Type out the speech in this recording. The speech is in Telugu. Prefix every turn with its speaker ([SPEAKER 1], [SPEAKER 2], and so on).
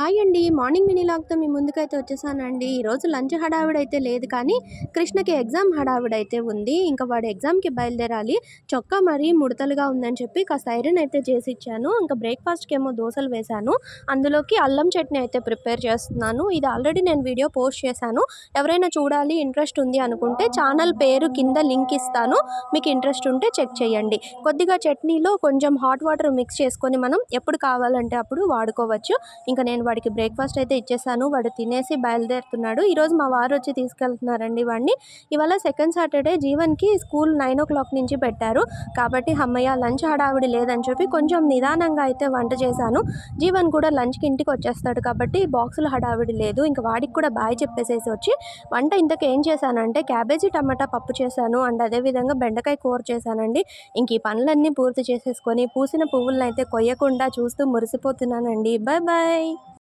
[SPEAKER 1] హాయ్ అండి. మార్నింగ్ మినీ లాగ్తో మీ ముందుకైతే వచ్చేసానండి. ఈరోజు లంచ్ హడావిడైతే లేదు కానీ కృష్ణకి ఎగ్జామ్ హడావిడైతే ఉంది. ఇంకా వాడు ఎగ్జామ్కి బయలుదేరాలి. చొక్కా మరీ ముడతలుగా ఉందని చెప్పి కాస్త ఐరన్ అయితే చేసి ఇచ్చాను. ఇంకా బ్రేక్ఫాస్ట్కి ఏమో దోశలు వేశాను. అందులోకి అల్లం చట్నీ అయితే ప్రిపేర్ చేస్తున్నాను. ఇది ఆల్రెడీ నేను వీడియో పోస్ట్ చేశాను. ఎవరైనా చూడాలి ఇంట్రెస్ట్ ఉంది అనుకుంటే ఛానల్ పేరు కింద లింక్ ఇస్తాను. మీకు ఇంట్రెస్ట్ ఉంటే చెక్ చేయండి. కొద్దిగా చట్నీలో కొంచెం హాట్ వాటర్ మిక్స్ చేసుకొని మనం ఎప్పుడు కావాలంటే అప్పుడు వాడుకోవచ్చు. ఇంకా నేను వాడికి బ్రేక్ఫాస్ట్ అయితే ఇచ్చేసాను. వాడు తినేసి బయలుదేరుతున్నాడు. ఈరోజు మా వారు వచ్చి తీసుకెళ్తున్నారండి వాడిని. ఇవాళ సెకండ్ సాటర్డే జీవన్కి స్కూల్ నైన్ ఓ క్లాక్ నుంచి పెట్టారు. కాబట్టి అమ్మయ్య లంచ్ హడావిడి లేదని చెప్పి కొంచెం నిదానంగా అయితే వంట చేశాను. జీవన్ కూడా లంచ్కి ఇంటికి వచ్చేస్తాడు కాబట్టి బాక్సులు హడావిడి లేదు. ఇంకా వాడికి కూడా బాయ్ చెప్పేసేసి వచ్చి వంట ఇంతకు ఏం చేశానంటే క్యాబేజీ టమాటా పప్పు చేశాను. అండ్ అదేవిధంగా బెండకాయ కూర చేశానండి. ఇంక ఈ పనులన్నీ పూర్తి చేసేసుకొని పూసిన పువ్వులను అయితే కొయ్యకుండా చూస్తూ మురిసిపోతున్నానండి. Bye bye